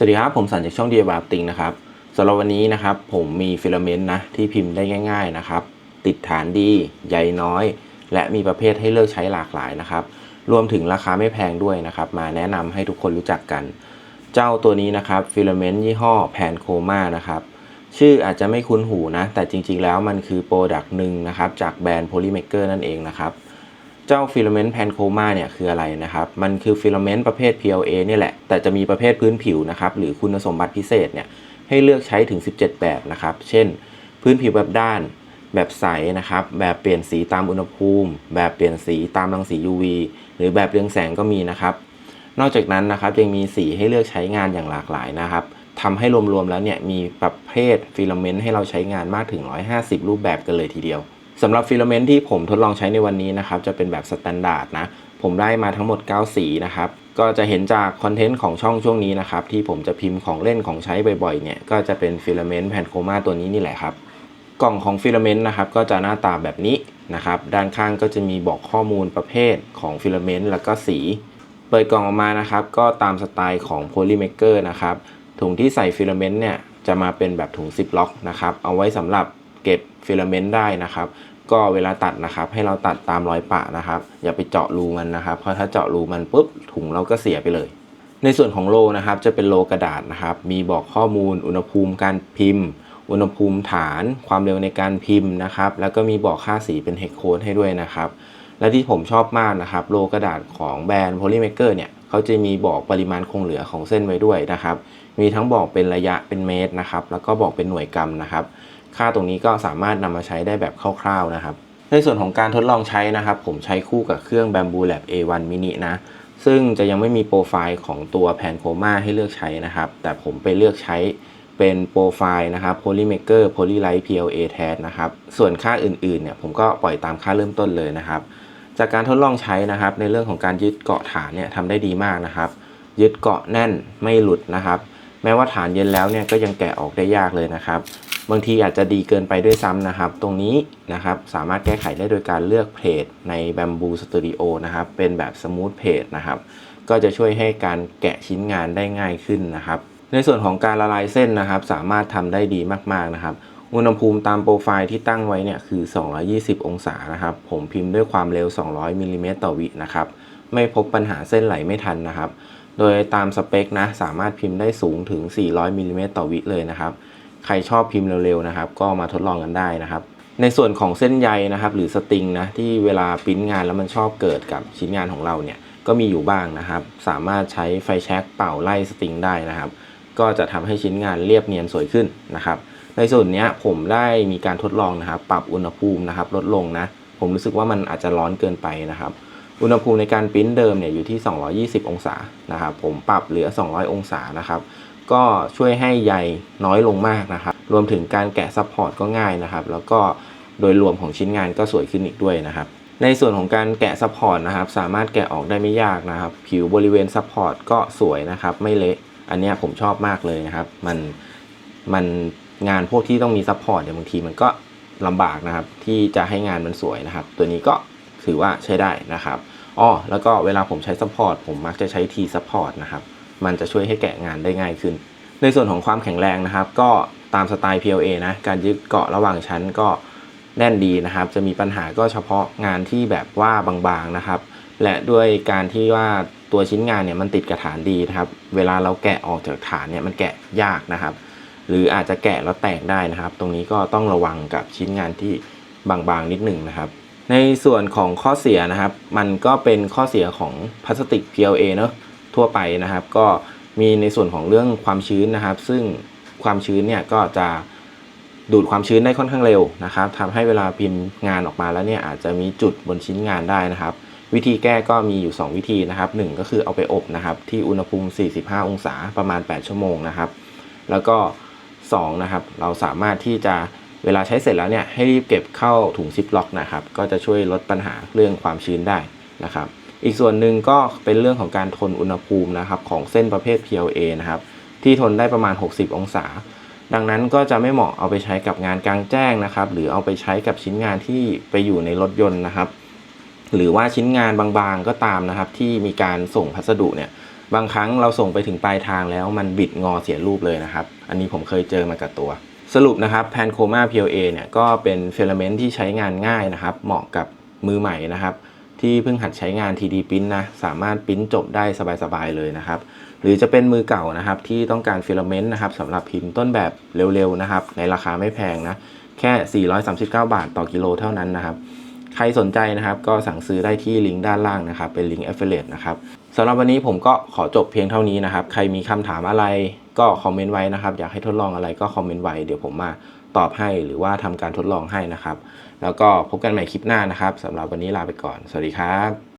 สวัสดีครับ ผมสันจากช่องเดียบาติงนะครับสำหรับวันนี้นะครับ ผมมีฟิลาเมนต์นะที่พิมพ์ได้ง่าย ๆนะครับ ติดฐานดี ใยน้อย และมีประเภทให้เลือกใช้หลากหลายนะครับ รวมถึงราคาไม่แพงด้วยนะครับ มาแนะนำให้ทุกคนรู้จักกัน เจ้าตัวนี้นะครับฟิลาเมนต์ยี่ห้อแพนโคมานะครับ ชื่ออาจจะไม่คุ้นหูนะ แต่จริงๆแล้วมันคือโปรดักต์หนึ่งนะครับ จากแบรนด์ Polymaker นั่นเองนะครับ เจ้าฟิลาเมนต์แพนโคมาเนี่ยคืออะไรนะครับ มันคือฟิลาเมนต์ประเภท PLA เนี่ยแหละ แต่จะมีประเภทพื้นผิวนะครับ หรือคุณสมบัติพิเศษเนี่ยให้เลือกใช้ถึง 17 แบบนะครับ เช่น พื้นผิวแบบด้าน แบบใสนะครับ แบบเปลี่ยนสีตามอุณหภูมิ แบบเปลี่ยนสีตามรังสี UV หรือแบบเรืองแสงก็มีนะครับ นอกจากนั้นนะครับยังมีสีให้เลือกใช้งานอย่างหลากหลายนะครับทำให้รวมๆแล้วเนี่ยมีประเภทฟิลาเมนต์ให้เราใช้งานมากถึง 150 รูปแบบกันเลยทีเดียว สำหรับฟิลาเมนต์ที่ผมทดลองใช้ในวันนี้นะครับ จะเป็นแบบสแตนดาร์ดนะ ผมได้มาทั้งหมด 9 สีนะครับ ก็จะเห็นจากคอนเทนต์ของช่องช่วงนี้นะครับ ที่ผมจะพิมพ์ของเล่นของใช้บ่อยๆ เนี่ย ก็จะเป็นฟิลาเมนต์แผ่นโครมาตัวนี้นี่แหละครับ กล่องของฟิลาเมนต์นะครับ ก็จะหน้าตาแบบนี้นะครับ ด้านข้างก็จะมีบอกข้อมูลประเภทของฟิลาเมนต์แล้วก็สี เปิดกล่องออกมานะครับ ก็ตามสไตล์ของ Polymaker นะครับ ถุงที่ใส่ฟิลาเมนต์เนี่ย จะมาเป็นแบบถุงซิปล็อกนะครับ เอาไว้สำหรับเก็บฟิลาเมนต์ได้นะครับ ก็เวลาตัดนะครับ ให้เราตัดตามรอยปะนะครับ อย่าไปเจาะรูมันนะครับเพราะถ้าเจาะรูมันปุ๊บถุงเราก็เสียไปเลย ในส่วนของโลนะครับ จะเป็นโลกระดาษนะครับ มีบอกข้อมูล อุณหภูมิการพิมพ์ อุณหภูมิฐาน ความเร็วในการพิมพ์นะครับ แล้วก็มีบอกค่าสีเป็นเฮกโค้ดให้ด้วยนะครับ และที่ผมชอบมากนะครับ โลกระดาษของแบรนด์ Polymaker เนี่ยเขาจะมีบอกปริมาณคงเหลือของเส้นไว้ด้วยนะครับ มีทั้งบอกเป็นระยะเป็นเมตรนะครับ แล้วก็บอกเป็นหน่วยกรัมนะครับ ค่าตรงนี้ก็สามารถนำมาใช้ได้แบบคร่าวๆนะครับ ในส่วนของการทดลองใช้นะครับ ผมใช้คู่กับเครื่อง Bamboo Lab A1 Mini นะ ซึ่งจะยังไม่มีโปรไฟล์ของตัวแผ่นโครมาให้เลือกใช้นะครับ แต่ผมไปเลือกใช้เป็นโปรไฟล์นะครับ Polymaker Polylight PLA แทนนะครับ ส่วนค่าอื่นๆเนี่ยผมก็ปล่อยตามค่าเริ่มต้นเลยนะครับ จากการทดลองใช้นะครับ ในเรื่องของการยึดเกาะฐานเนี่ยทำได้ดีมากนะครับ ยึดเกาะแน่นไม่หลุดนะครับ แม้ว่าฐานเย็นแล้วเนี่ยก็ยังแกะออกได้ยากเลยนะครับ บางทีอาจจะดีเกินไปด้วยซ้ำนะครับ ตรงนี้นะครับสามารถแก้ไขได้โดยการเลือกเพจใน Bamboo Studio นะครับ เป็นแบบ Smooth Page นะครับ ก็จะช่วยให้การแกะชิ้นงานได้ง่ายขึ้นนะครับ ในส่วนของการละลายเส้นนะครับ สามารถทำได้ดีมากๆนะครับอุณหภูมิตามโปรไฟล์ที่ตั้งไว้เนี่ยคือ 220 องศานะครับ ผมพิมพ์ด้วยความเร็ว 200มิลลิเมตรต่อวินะครับ ไม่พบปัญหาเส้นไหลไม่ทันนะครับ โดยตามสเปคนะสามารถพิมพ์ได้สูงถึง 400มิลลิเมตรต่อวิเลยนะครับ ใครชอบพิมพ์เร็วๆนะครับ ก็มาทดลองกันได้นะครับ ในส่วนของเส้นใยนะครับ หรือสตริงนะที่เวลาปริ้นงานแล้วมันชอบเกิดกับชิ้นงานของเราเนี่ยก็มีอยู่บ้างนะครับ สามารถใช้ไฟแช็กเป่าไล่สตริงได้นะครับ ก็จะทำให้ชิ้นงานเรียบเนียนสวยขึ้นนะครับ ในส่วนนี้ผมได้มีการทดลองนะครับ ปรับอุณหภูมินะครับ ลดลงนะ ผมรู้สึกว่ามันอาจจะร้อนเกินไปนะครับ อุณหภูมิในการปริ้นเดิมเนี่ยอยู่ที่ 220 องศานะครับ ผมปรับเหลือ 200 องศานะครับ ก็ช่วยให้ใยน้อยลงมากนะครับ รวมถึงการแกะซัพพอร์ตก็ง่ายนะครับ แล้วก็โดยรวมของชิ้นงานก็สวยขึ้นอีกด้วยนะครับ ในส่วนของการแกะซัพพอร์ตนะครับ สามารถแกะออกได้ไม่ยากนะครับ ผิวบริเวณซัพพอร์ตก็สวยนะครับ ไม่เละ อันนี้ผมชอบมากเลยนะครับ มัน มันงานพวกที่ต้องมีซัพพอร์ตเนี่ยบางทีมันก็ลำบากนะครับ ที่จะให้งานมันสวยนะครับ ตัวนี้ก็ ถือว่าใช้ได้นะครับอ๋อแล้วก็เวลาผมใช้ซัพพอร์ตผมมักจะใช้ T support นะครับ มันจะช่วยให้แกะงานได้ง่ายขึ้น ในส่วนของความแข็งแรงนะครับ ก็ตามสไตล์ PLA นะ การยึดเกาะระหว่างชั้นก็แน่นดีนะครับ จะมีปัญหาก็เฉพาะงานที่แบบว่าบางๆนะครับ และด้วยการที่ว่าตัวชิ้นงานเนี่ยมันติดกับฐานดีนะครับ เวลาเราแกะออกจากฐานเนี่ยมันแกะยากนะครับ หรืออาจจะแกะแล้วแตกได้นะครับ ตรงนี้ก็ต้องระวังกับชิ้นงานที่บางๆนิดหนึ่งนะครับ ในส่วนของข้อเสียนะครับ มันก็เป็นข้อเสียของพลาสติก PLA เนอะทั่วไปนะครับ ก็มีในส่วนของเรื่องความชื้นนะครับ ซึ่งความชื้นเนี่ยก็จะดูดความชื้นได้ค่อนข้างเร็วนะครับทำให้เวลาพิมพ์งานออกมาแล้วเนี่ยอาจจะมีจุดบนชิ้นงานได้นะครับ วิธีแก้ก็มีอยู่ 2 วิธีนะครับหนึ่งก็คือเอาไปอบนะครับ ที่อุณหภูมิ 45 องศาประมาณ 8 ชั่วโมงนะครับ แล้วก็2นะครับ เราสามารถที่จะ เวลาใช้เสร็จแล้วเนี่ยให้รีบเก็บเข้าถุงซิปล็อกนะครับ ก็จะช่วยลดปัญหาเรื่องความชื้นได้นะครับ อีกส่วนหนึ่งก็เป็นเรื่องของการทนอุณหภูมินะครับของเส้นประเภท PLA นะครับ ที่ทนได้ประมาณ 60 องศา ดังนั้นก็จะไม่เหมาะเอาไปใช้กับงานกลางแจ้งนะครับ หรือเอาไปใช้กับชิ้นงานที่ไปอยู่ในรถยนต์นะครับ หรือว่าชิ้นงานบางๆก็ตามนะครับ ที่มีการส่งพัสดุเนี่ยบางครั้งเราส่งไปถึงปลายทางแล้วมันบิดงอเสียรูปเลยนะครับ อันนี้ผมเคยเจอมากับตัว สรุปนะครับแพนโคมา PLA เนี่ยก็เป็นเฟลเมนต์ที่ใช้งานง่ายนะครับ เหมาะกับมือใหม่นะครับ ที่เพิ่งหัดใช้งาน TD Print นะ สามารถปริ้นจบได้สบายๆเลยนะครับ หรือจะเป็นมือเก่านะครับที่ต้องการเฟลเมนต์นะครับสำหรับพิมพ์ต้นแบบเร็วๆนะครับ ในราคาไม่แพงนะ แค่ 439 บาทต่อกิโลเท่านั้นนะครับ ใครสนใจนะครับก็สั่งซื้อได้ที่ลิงก์ด้านล่างนะครับ เป็นลิงก์ affiliate นะครับสำหรับวันนี้ผมก็ขอจบเพียงเท่านี้นะครับ ใครมีคำถามอะไร ก็คอมเมนต์ไว้นะครับ อยากให้ทดลองอะไรก็คอมเมนต์ไว้เดี๋ยวผมมาตอบให้หรือว่าทำการทดลองให้นะครับ แล้วก็พบกันใหม่คลิปหน้านะครับสำหรับวันนี้ลาไปก่อน สวัสดีครับ